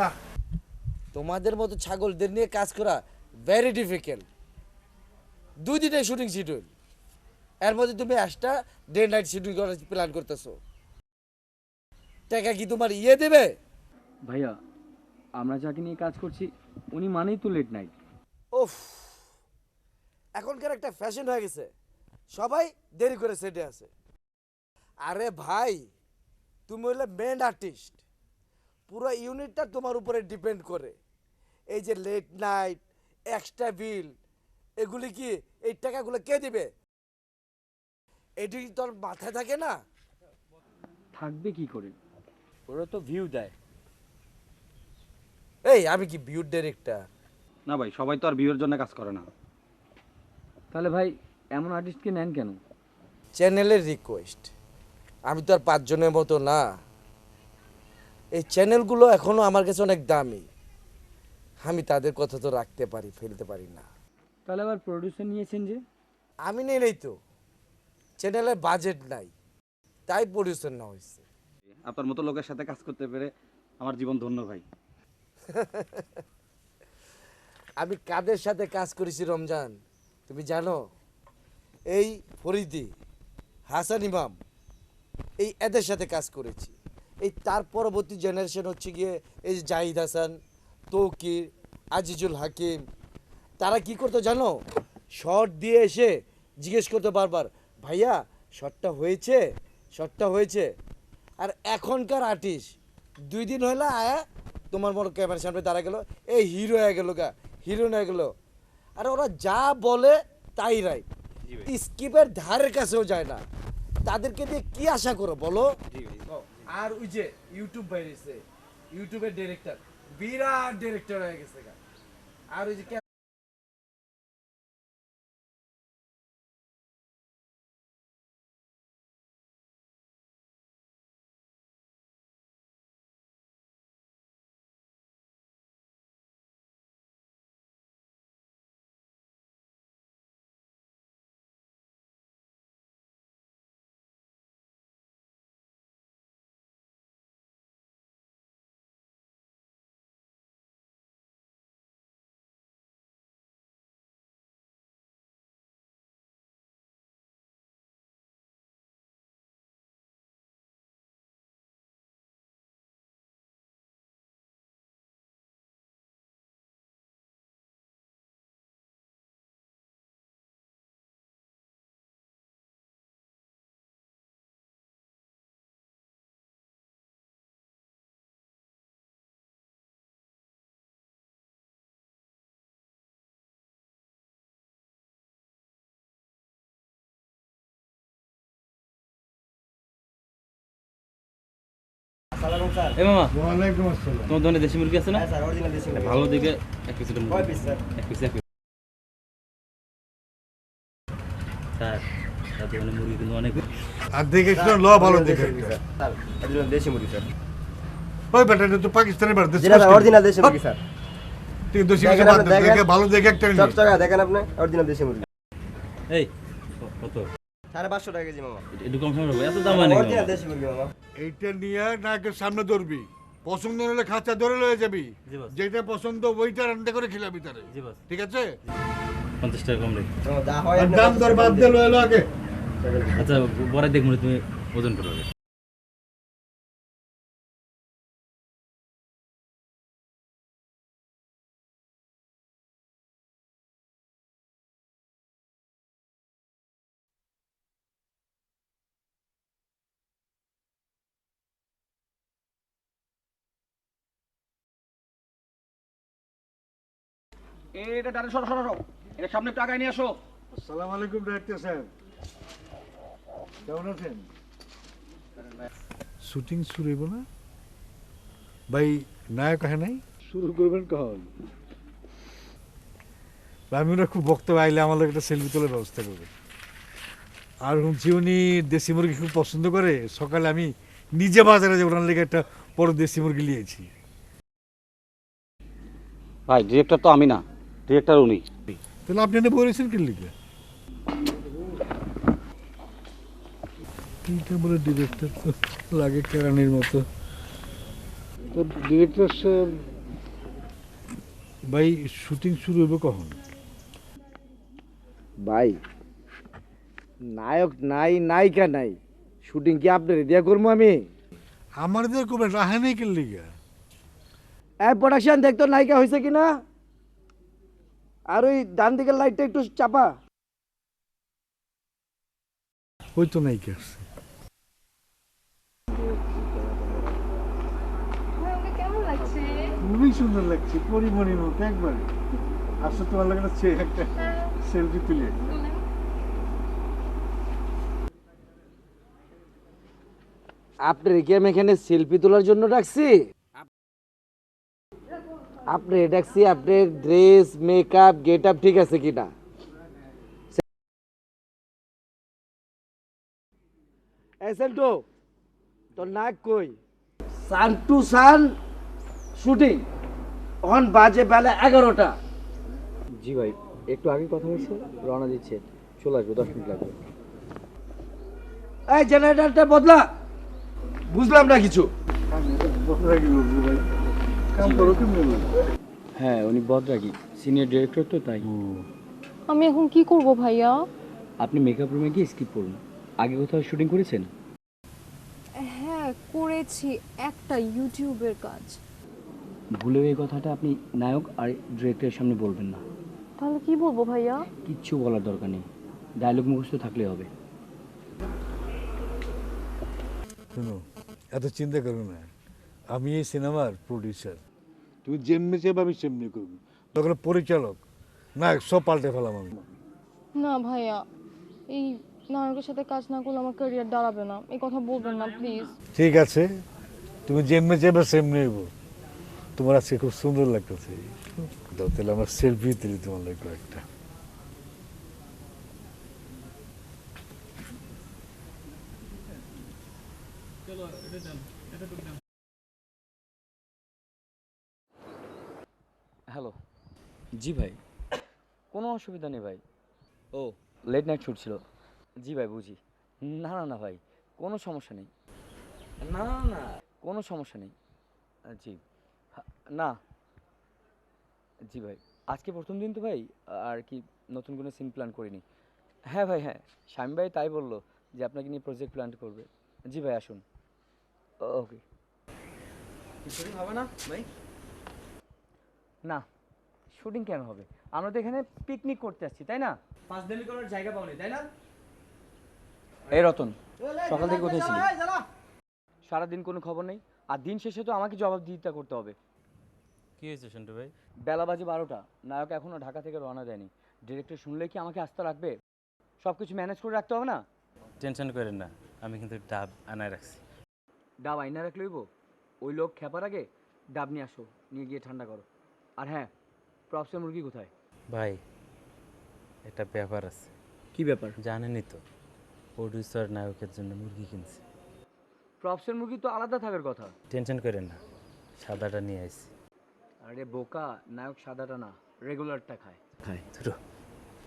না। তোমাদের মতো ছাগলদের নিয়ে কাজ করা ভেরি ডিফিকাল্ট দুই দিনের শুটিং শিডিউল এর মধ্যে তুমি একটা ডে নাইট শিডিউল করার প্ল্যান করতেছো। টাকা কি তোমার ইয়ে দেবে? ভাইয়া আমরা যাকে নিয়ে কাজ করছি উনি মানেই তো লেট নাইট ওফ এখনকার একটা ফ্যাশন হয়ে গেছে। সবাই দেরি করে সেটে আছে। আরে ভাই তুমি হইলে মেন আর্টিস্ট পুরো ইউনিটটা তোমার উপরে ডিপেন্ড করে। এই যে লেট নাইট এক্সট্রা বিল এগুলি কি এই টাকাগুলো কে দিবে? এটি কি তোর মাথায় থাকে না? থাকবে কি করে? ওরা তো ভিউ দেয়। এই আমি কি বিউট ডাইরেক্টর না ভাই সবাই তো আর ভিউয়ের জন্য কাজ করে না। তাহলে ভাই এমন আর্টিস্টকে নেন কেন? চ্যানেলের রিকোয়েস্ট আমি তো আর পাঁচজনের মতো না। এই চ্যানেলগুলো এখনও আমার কাছে অনেক দামি। আমি তাদের কথা তো রাখতে পারি ফেলতে পারি না। তাহলে আবার প্রডিউসার নিয়েছেন যে? আমি নেই নেই তো। চ্যানেলের বাজেট নাই। তাই প্রডিউসার না হয়েছে। আপনার মতো লোকের সাথে কাজ করতে পেরে আমার জীবন ধন্য ভাই। আমি কাদের সাথে কাজ করেছি রমজান? তুমি জানো? এই ফরিদি হাসান ইমাম। এই এদের সাথে কাজ করেছি। এই তার পরবর্তী জেনারেশন হচ্ছে গিয়ে এই যে জাহিদ হাসান তৌকির আজিজুল হাকিম। তারা কি করতো জানো? শর্ট দিয়ে এসে জিজ্ঞেস করতো বারবার ভাইয়া শর্টটা হয়েছে? শর্টটা হয়েছে? আর এখনকার আর্টিস্ট দুই দিন হলো আয়া তোমার বড় ক্যামেরার সামনে দাঁড়া গেলো এই হিরো হয়ে গেল গা হিরো হয়ে গেল। আর ওরা যা বলে তাই রাইট স্কিপের ধারের কাছেও যায় না। তাদেরকে দিয়ে কি আশা করো, বলো? আর ওই যে ইউটিউব বাইরেছে ইউটিউবের ডিরেক্টর বিরাট ডিরেক্টর হয়ে গেছে আর ওই যে এ মামা। তোমার দেশি মুরগি আছে না। ভালো দিকে এক পিস কয় পিস স্যার? এক পিস এক পিস স্যার মুরগি কিন্তু অনেক আর দেখে শুনে ল ভালো দেখে। স্যার। দেশি মুরগি স্যার। ওই বেটা তো পাকিস্তানি বাড়তে যেটা স্যার অরিজিনাল দেশি মুরগি স্যার। তুই দোষী দেখেন আপনি, দেখে ভালো দেখে একটা দেখেন আপনি অরিজিনাল দেশি মুরগি। এই কত সাড়ে পাঁচশো টাকা কেজি মামা। একটু কম সময় এত দাম মানে অরিজিনাল দেশি মুরগি মামা। এইটা নিয়ে নাকের সামনে ধরবি। পছন্দ হলে খাঁচা ধরে লয়ে যাবি। জি বস। যেটা পছন্দ ওইটা রান্না করে খিলাবি তারে। জি ঠিক আছে? পঞ্চাশ টাকা কম রেখে। হয় দাম দর বাদ দিয়ে লয়ে আগে। আচ্ছা বড়াই দেখব না, তুমি ওজন করো এটা ডানে সরো সরো সরো। এটা সামনে একটু আগায় নিয়ে আসো। আসসালামু আলাইকুম ডাক্তার সাহেব কেমন আছেন? শুটিং শুরু হইব না? ভাই নায়ক হয় নাই? শুরু করবেন কখন? আমি ওরা খুব বক্তব্য আইলে আমার একটা সেলফি তোলার ব্যবস্থা করবে। আর শুনছি উনি দেশি মুরগি খুব পছন্দ করে। সকালে আমি নিজে বাজারে যে ওনার লেগে একটা বড় দেশি মুরগি নিয়েছি ভাই ডিরেক্টর তো আমি না। ডিরেক্টর উনি। তাহলে আপনি এনে বলেছেন কি লিখে? এইটা বলে ডিরেক্টর তো লাগে কেরানির মতো। তো ডিরেক্টর সাহেব ভাই শুটিং শুরু হবে কখন? ভাই নায়ক নাই নায়িকা নাই। শুটিং কি আপনার দিয়া করব আমি? আমার দিয়ে করবেন রাহানি কেন লিগা এই প্রোডাকশন দেখতো নায়িকা হয়েছে কিনা? আর ওই ডান দিকের লাইটটা একটু চাপা। ওই তো নায়িকা আসছে। ওকে কেমন লাগছে? খুবই সুন্দর লাগছে পরিমণির মতো একবারে। আসলে তোমার লাগে না একটা সেলফি তুলে আপনার কি আমি এখানে সেলফি তোলার জন্য ডাকছি? আপনি ডাকছি আপনার ড্রেস মেকআপ গেট আপ ঠিক আছে কিনা? এসেন্টো তোর নাক কই? Sun to sun shooting. On বাজে বেলা এগারোটা। জি ভাই একটু আগে কথা হয়েছে রওনা দিচ্ছে। চলে আসব দশ মিনিট লাগবে। এই জেনারেটরটা বদলা। বুঝলাম না কিছু। কাম করো কেমন হ্যাঁ উনি বদরাগী সিনিয়র ডিরেক্টর তো তাই। আমি এখন কি করব ভাইয়া? আপনি মেকআপ রুমে গিয়ে স্কিপ করুন। আগে কোথাও শুটিং করেছেন? হ্যাঁ করেছি একটা ইউটিউবের কাজ। ভুলেও এই কথাটা আপনি নায়ক আর ডিরেক্টরের সামনে বলবেন না। তাহলে কি বলব ভাইয়া? কিচ্ছু বলার দরকার নেই। ডায়লগ মুখস্থ থাকলে হবে। শোনো এত চিন্তা করো না। আমি এই সিনেমার প্রডিউসার তুমি যেমনি চাইবে আমি সেমনি করব। তখন পরিচালক না সব পাল্টে ফেলাম আমি। না ভাইয়া এই নায়কের সাথে কাজ না করলে আমার ক্যারিয়ার দাঁড়াবে না। এই কথা বলবেন না প্লিজ ঠিক আছে তুমি যেমনি চাইবে সেমনি হইব। তোমার আজকে খুব সুন্দর লাগতেছে। দাও তাহলে আমার সেলফি তুলি তোমার লাগবে একটা হ্যালো জি ভাই। কোনো অসুবিধা নেই ভাই। ও। লেট নাইট শ্যুট ছিল। জি ভাই বুঝি। না না না ভাই কোনো সমস্যা নেই। না না না। কোনো সমস্যা নেই। জি। না। জি ভাই আজকে প্রথম দিন তো ভাই আর কি নতুন কোনো সিন প্ল্যান করিনি। হ্যাঁ ভাই হ্যাঁ স্বামী ভাই তাই বলল যে আপনাকে নিয়ে প্রজেক্ট প্ল্যান করবে। জি ভাই আসুন। ওকে হবে না ভাই? না শুটিং কেন হবে? আমরা তো এখানে পিকনিক করতে আসছি তাই না? পাঁচ দিন করার জায়গা পাওনি তাই না? এই রতন সকাল থেকে কোথায় ছিলি? সারাদিন কোনো খবর নেই আর দিন শেষে তো আমাকে জবাব জবাবদিহিতা করতে হবে। কি হয়েছে সন্টু ভাই? বেলা বাজে বারোটা নায়ক এখনও ঢাকা থেকে রওনা দেয়নি। ডিরেক্টর শুনলে কি আমাকে আস্থা রাখবে? সব কিছু ম্যানেজ করে রাখতে হবে না? টেনশন করেন না আমি কিন্তু ডাব আনায় রাখছি। ডাব আইনা রাখলে হইব? ওই লোক খেপার আগে ডাব নিয়ে আসো নিয়ে গিয়ে ঠান্ডা করো। আর হ্যাঁ প্রপসের মুরগি কোথায়? ভাই একটা ব্যাপার আছে। কি ব্যাপার? জানেনই তো প্রডিউসার নায়কের জন্য মুরগি কিনছে। প্রপসের মুরগি তো আলাদা থাকার কথা। টেনশন করেন না সাদাটা নিয়ে আইছি আরে বোকা নায়ক সাদাটা না রেগুলারটা খায়। খায়। ধরো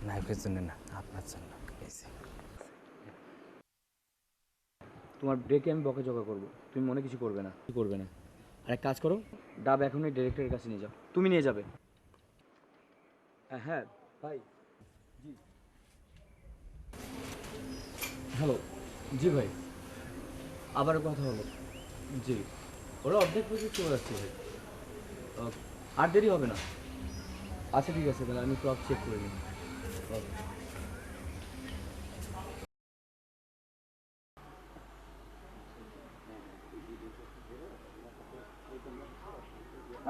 নায়কের জন্য না আপনার জন্য যে। তোমার ব্রেকে আমি বকাঝকা করব তুমি মনে কিছু করবে না। কি করবে না? এক কাজ করো ডাব এখন এখনই ডিরেক্টরের কাছে নিয়ে যাও। তুমি নিয়ে যাবে। হ্যাঁ, হ্যাঁ ভাই। জি। হ্যালো। জি ভাই। আবার কথা হলো। জি। ওরা অর্ধেক প্রজেক্ট চলে যাচ্ছে ভাই। আর দেরি হবে না। আচ্ছা ঠিক আছে তাহলে আমি ক্রপ চেক করে নিই।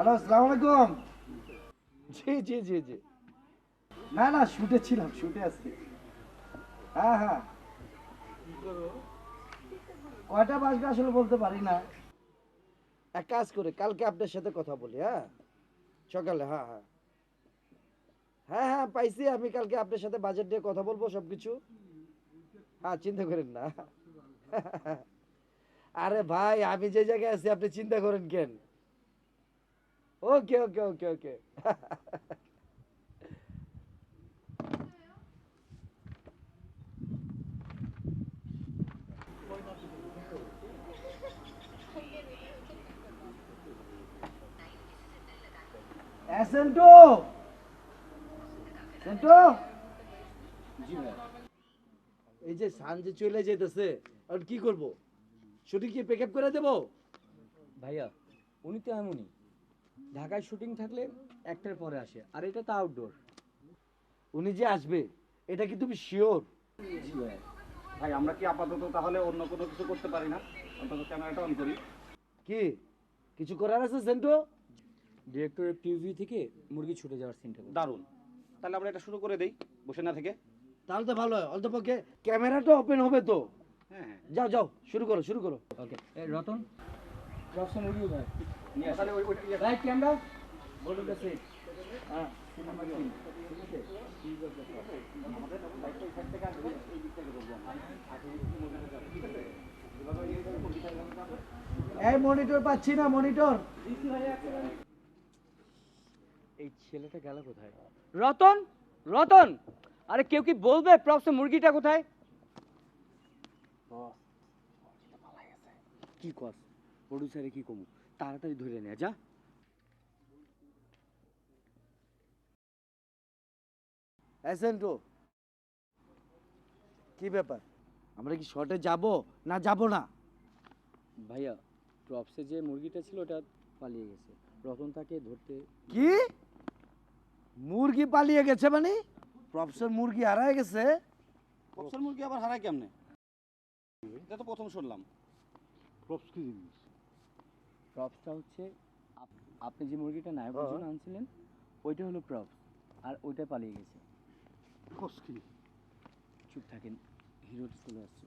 হ্যালো আসসালামু আলাইকুম। জি জি জি জি। না না শুটে ছিলাম শুটে আজকে হ্যাঁ হ্যাঁ। কয়টা বাজবে আসলে বলতে পারি না। এক কাজ করে কালকে আপনার সাথে কথা বলি হ্যাঁ? সকালে হ্যাঁ হ্যাঁ। হ্যাঁ হ্যাঁ পাইছি আমি কালকে আপনার সাথে বাজেট নিয়ে কথা বলব সব কিছু হ্যাঁ চিন্তা করেন না। আরে ভাই আমি যে জায়গায় আছি আপনি চিন্তা করেন কেন? ওকে ওকে ওকে ওকে এসেন্টো সেন্টো এই যে সানজে চলে যেতেছে আর কি করব? শুটিং কি পিক আপ করে দেবো? ভাইয়া, উনি তো এমনই। ঢাকায় শুটিং থাকলে একটার পরে আসে আর এটা তো আউটডোর উনি যে আসবে এটা কি তুমি শিওর জি ভাই। ভাই আমরা কি আপাতত তাহলে অন্য কোনো কিছু করতে পারি না? অন্তত ক্যামেরাটা অন করি। কি? কিছু করার আছে সেন্টো? ডিরেক্টরের পিউভি থেকে মুরগি ছুটে যাওয়ার সিনটা দারুণ। তাহলে আমরা এটা শুরু করে দেই বসে না থেকে। তাহলে তো ভালো হয় অন্তপক্ষে ক্যামেরাটা ওপেন হবে তো। হ্যাঁ হ্যাঁ। যাও যাও শুরু করো শুরু করো। ওকে রতন? প্রফেশন মুরগি ভাই রাইট ক্যামেরা? বলুন কাছে হ্যাঁ এই মনিটর পাচ্ছি না মনিটর। এই ছেলেটা গেল কোথায়? রতন? রতন? আরে কেউ কি বলবে? প্রফেসর মুরগিটা কোথায়? কি কস? প্রডিউসারে কি কমু? তাড়াতাড়ি ধরে নেয়া যা। এসেন্টো কি ব্যাপার? আমরা কি শর্টে যাব না যাব না? ভাইয়া প্রপসে যে মুরগিটা ছিল ওটা পালিয়ে গেছে। রতন তাকে ধরতে কি? মুরগি পালিয়ে গেছে মানে? প্রফেসর মুরগি হারায় গেছে? প্রফেসর মুরগি আবার হারায় কেমনে? এটা তো প্রথম শুনলাম। প্রপস কি জিনিস? প্রপসটা হচ্ছে আপ- আপনি যে মুরগিটা নায়কের জন্য আনছিলেন ওইটা হলো প্রপস আর ওইটা পালিয়ে গেছে। প্রপস কি? চুপ থাকেন হিরো চলে আসছে।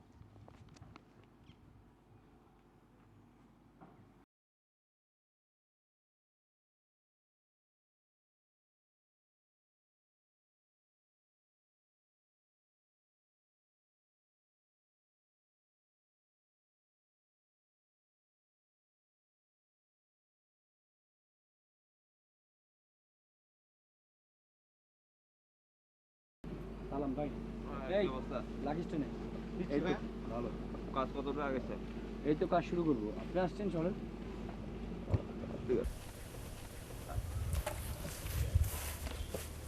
সালাম ভাই। এই এই তো ভালো। কাজ কতটা গেছে? এই তো কাজ শুরু করব। আপনি আসছেন চলেন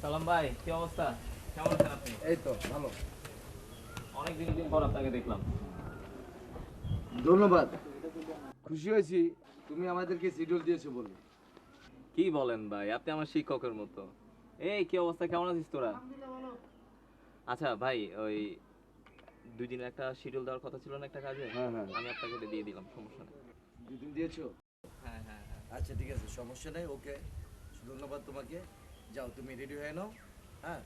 সালাম ভাই কি অবস্থা? কেমন আছেন আপনি? এই তো ভালো। অনেক দিন দিন পর আপনাকে দেখলাম। ধন্যবাদ। খুশি হয়েছি। তুমি আমাদেরকে শিডিউল দিয়েছ বলে। কি বলেন ভাই আপনি আমার শিক্ষকের মতো। এই কি অবস্থা? কেমন আছিস তোরা? আচ্ছা ভাই ওই দুই দিনের একটা শিডিউল দেওয়ার কথা ছিল না একটা কাজে? হ্যাঁ, হ্যাঁ। আমি আপনাকে এটা দিয়ে দিলাম সমস্যা নেই। দুদিন দিয়েছ? হ্যাঁ হ্যাঁ হ্যাঁ। আচ্ছা ঠিক আছে সমস্যা নেই ওকে। ধন্যবাদ তোমাকে। যাও তুমি রেডি হয়ে নাও হ্যাঁ?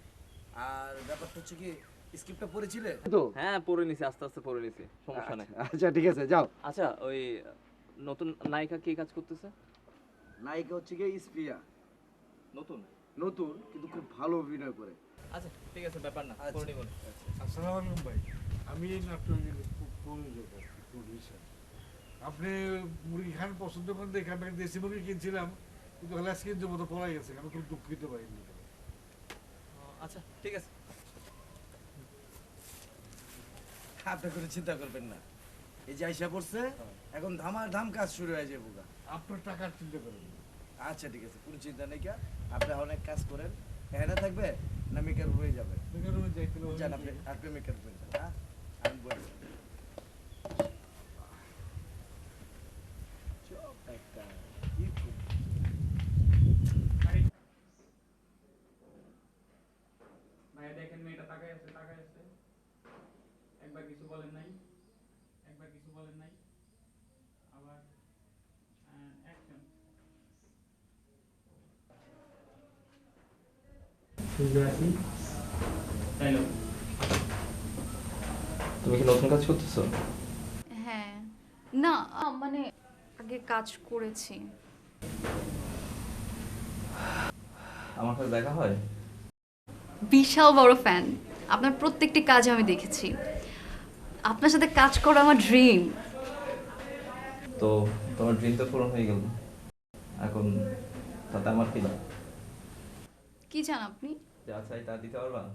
আর ব্যাপারটা হচ্ছে কি স্ক্রিপ্টটা পড়েছিলে তো। হ্যাঁ পড়ে নিছি আস্তে আস্তে পড়ে নিছি সমস্যা নেই। আচ্ছা ঠিক আছে যাও। আচ্ছা ওই নতুন নায়িকা কে কাজ করতেছে? নায়িকা হচ্ছে কি ইসপিয়া নতুন? নতুন কিন্তু খুব ভালো অভিনয় করে। আচ্ছা ঠিক আছে ব্যাপার না আচ্ছা। করে নিবো আসসালামু আলাইকুম ভাই। আমি এই নাটকের প্রডিউসার আপনি মুরগি খান পছন্দ করেন দেখে আমি একটা দেশি মুরগি কিনছিলাম কিন্তু কিন্তু মতো পড়া গেছে আমি খুব দুঃখিত ভাই আচ্ছা ঠিক আছে। আপনি করে চিন্তা করবেন না। এই যে আইসা পড়ছে এখন ধামার ধাম কাজ শুরু হয়ে যাবে আপনার টাকার চিন্তা করেন আচ্ছা ঠিক আছে কোনো চিন্তা নেই কা আপনি অনেক কাজ করেন এখানে থাকবে? না মেকার হয়ে যাবে মেকার হয়ে। আপনি মেকার হয়ে যান হ্যাঁ আমি বলি চুপ একটা কি করব? ভাইয়া দেখেন মেয়েটা তাকায় আছে তাকায় আছে একবার কিছু বলেন নাই একবার কিছু বলেন নাই আবার অ্যাকশন হ্যালো তুমি কি নতুন কাজ করতেছো? হ্যাঁ। না মানে আগে কাজ করেছি। আমার সাথে দেখা হয়? বিশাল বড় ফ্যান আপনার প্রত্যেকটি কাজ আমি দেখেছি। আপনার সাথে কাজ করা আমার ড্রিম তো তোমার ড্রিম তো পূরণ হয়ে গেল। এখন তাতে আমার কি লাভ? কি চান আপনি? যা চাই তা দিতে পারবা?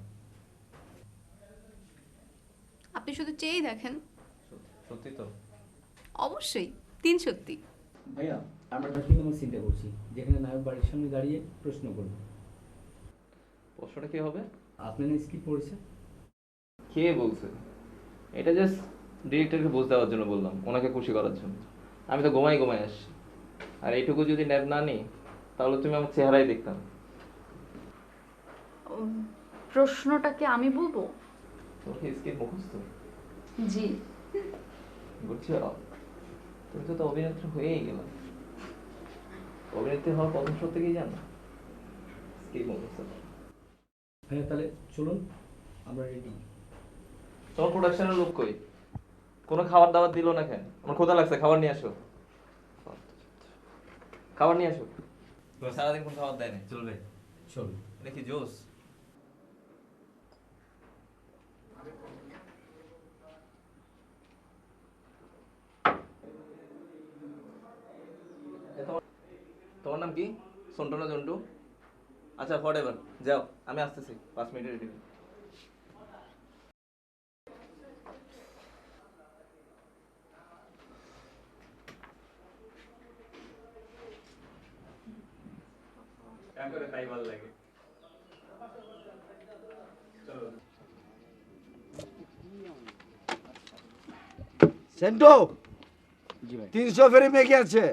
আপনি শুধু চেয়েই দেখেন। সত্যি- তো? অবশ্যই তিন সত্যি। ভাইয়া আমরা তিন নম্বর চিন্তা করছি। যেখানে নায়ক বাড়ির সামনে দাঁড়িয়ে প্রশ্ন করব। প্রশ্নটা কি হবে? আপনি না স্কিপ পড়েছে কে বলছে? এটা জাস্ট ডিরেক্টরকে বুঝ দেওয়ার জন্য বললাম ওনাকে খুশি করার জন্য। আমি তো ঘুমাই ঘুমাই আসছি। আর এইটুকু যদি ন্যাপ না নিই তাহলে তুমি আমার চেহারাই দেখতাম। প্রশ্নটাকে আমি বলব? তোমার কি স্কিপ মুখস্থ? জি। বুঝছ? তুমি তো অভিনেত্রী হয়েই গেলাম অভিনেত্রী হওয়ার প্রথম সত্য কি জানো? স্কিপ মুখস্থ ভাইয়া তাহলে চলুন আমরা রেডি তোমার প্রোডাকশনের লোক কই? কোনো খাবার দাবার দিলো না কেন? আমার ক্ষুধা লাগছে খাবার নিয়ে আসো। খাবার নিয়ে আসো। তোমার সারাদিন কোন খাবার দেয় না চলবে চলুন এটা কি জোস? তোমার নাম কি? সন্টু না জন্টু। আচ্ছা হোয়াট এভার যাও আমি আসতেছি পাঁচ মিনিটে রেডি তাই ভালো লাগে। সেন্টো জি ভাই। তিনশো ফেরি মেঘে আছে।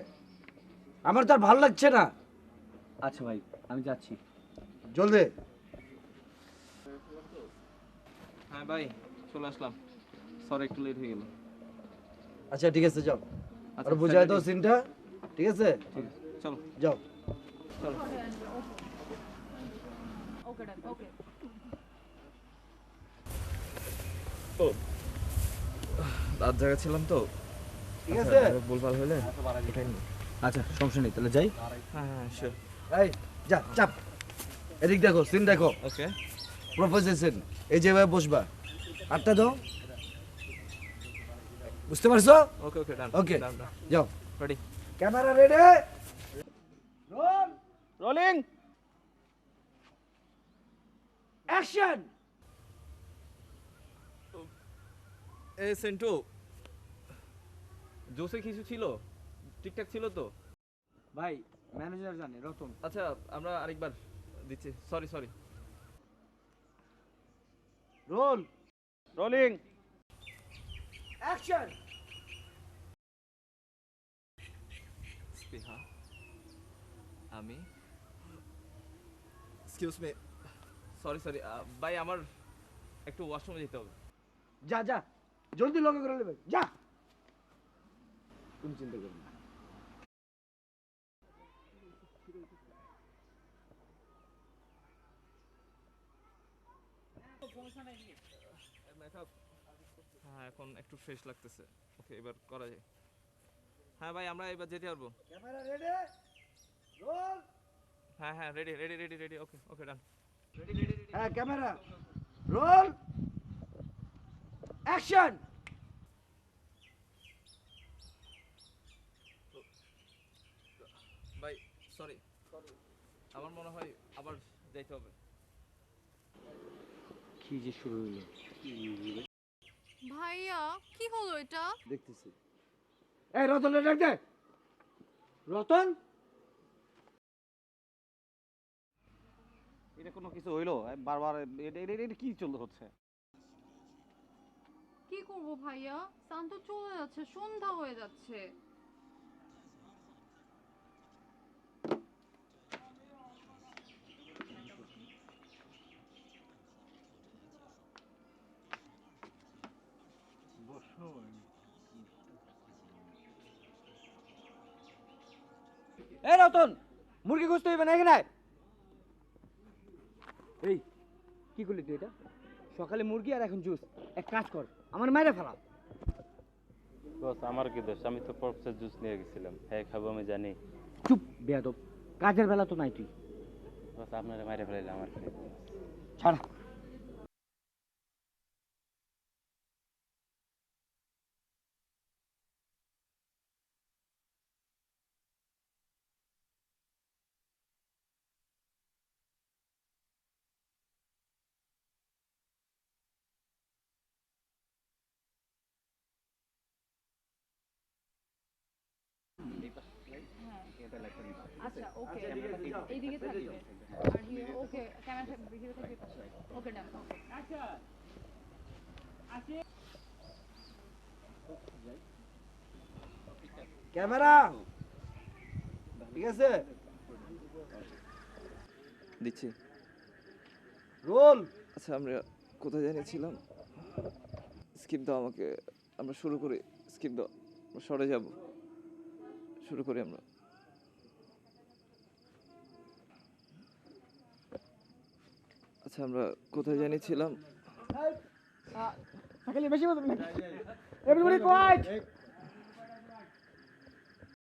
আমার তো আর ভালো লাগছে না আচ্ছা ভাই আমি যাচ্ছি জলদি হ্যাঁ ভাই চলে আসলাম সরি একটু লেট হয়ে গেল আচ্ছা ঠিক আছে যাও আর আচ্ছা, বুঝাই দাও সিনটা ঠিক আছে চলো যাও চলো রাত জায়গা ছিলাম তো ঠিক আছে ভুলভাল হলে আচ্ছা সমস্যা নেই তাহলে যাই। হ্যাঁ হ্যাঁ শিওর এই যা চাপ। এদিক দেখো সিন দেখো। ওকে প্রপোজাল সিন এই যেভাবে বসবা। আটটা দাও। বুঝতে পারছ? ওকে ওকে ডান ওকে যাও। Ready camera ready roll rolling action এ সেন্টু জোসে কিছু ছিল? ঠিকঠাক ছিল তো? ভাই ম্যানেজার জানে রতন। আচ্ছা আমরা আরেকবার দিচ্ছি। Sorry sorry roll! Rolling action Spriha আমি। এক্সকিউজ মি সরি সরি ভাই আমার একটু ওয়াশরুমে যেতে হবে। যা যা। জলদি লগে করে নেবে। যা! তুমি চিন্তা করো না। হ্যাঁ এখন একটু ফ্রেশ লাগতেছে। ওকে এবার করা যায় হ্যাঁ ভাই আমরা এবার যেতে পারব। ক্যামেরা রেডি রোল হ্যাঁ হ্যাঁ ready ready ready ready okay okay done হ্যাঁ ক্যামেরা। রোল অ্যাকশন ভাই সরি আমার মনে হয় আবার যাইতে হবে। কি যে শুরু হলো ভাইয়া কি হলো এটা? দেখতেছি। এই রতন ডাক দে। রতন? এটা কোনো কিছু হইল? বারবার এটা কি চলতে হচ্ছে? কি করব ভাইয়া? সান তো চলে যাচ্ছে সন্ধ্যা হয়ে যাচ্ছে। এই রতন মুরগি খুঁজতে হইবে না এখানে এই কি করলি তুই এটা? সকালে মুরগি আর এখন জুস। এক কাজ কর আমার মায়েরা ফেলা। বস আমার কি দোষ? আমি তো পপসের জুস নিয়ে গেছিলাম। হ্যাঁ খাব আমি জানি। চুপ বেয়াদব। কাজের বেলা তো নাই তুই। বস আপনারা মাইরে ফেলাইলে আমার কি ছাড়া। আচ্ছা ওকে। এইদিকে থাকবে আর হিরো ওকে ক্যামেরা থাকবে হিরো থাকবে। ওকে ডান ওকে। আচ্ছা। আসি ক্যামেরা। ঠিক আছে? দিচ্ছি। রোল। আচ্ছা আমরা কোথায় জানিয়েছিলাম? স্কিপ দাও আমাকে। আমরা শুরু করি। স্কিপ দাও। সরে যাব। শুরু করি আমরা। আচ্ছা আমরা কোথায় জানিয়েছিলাম? বেশি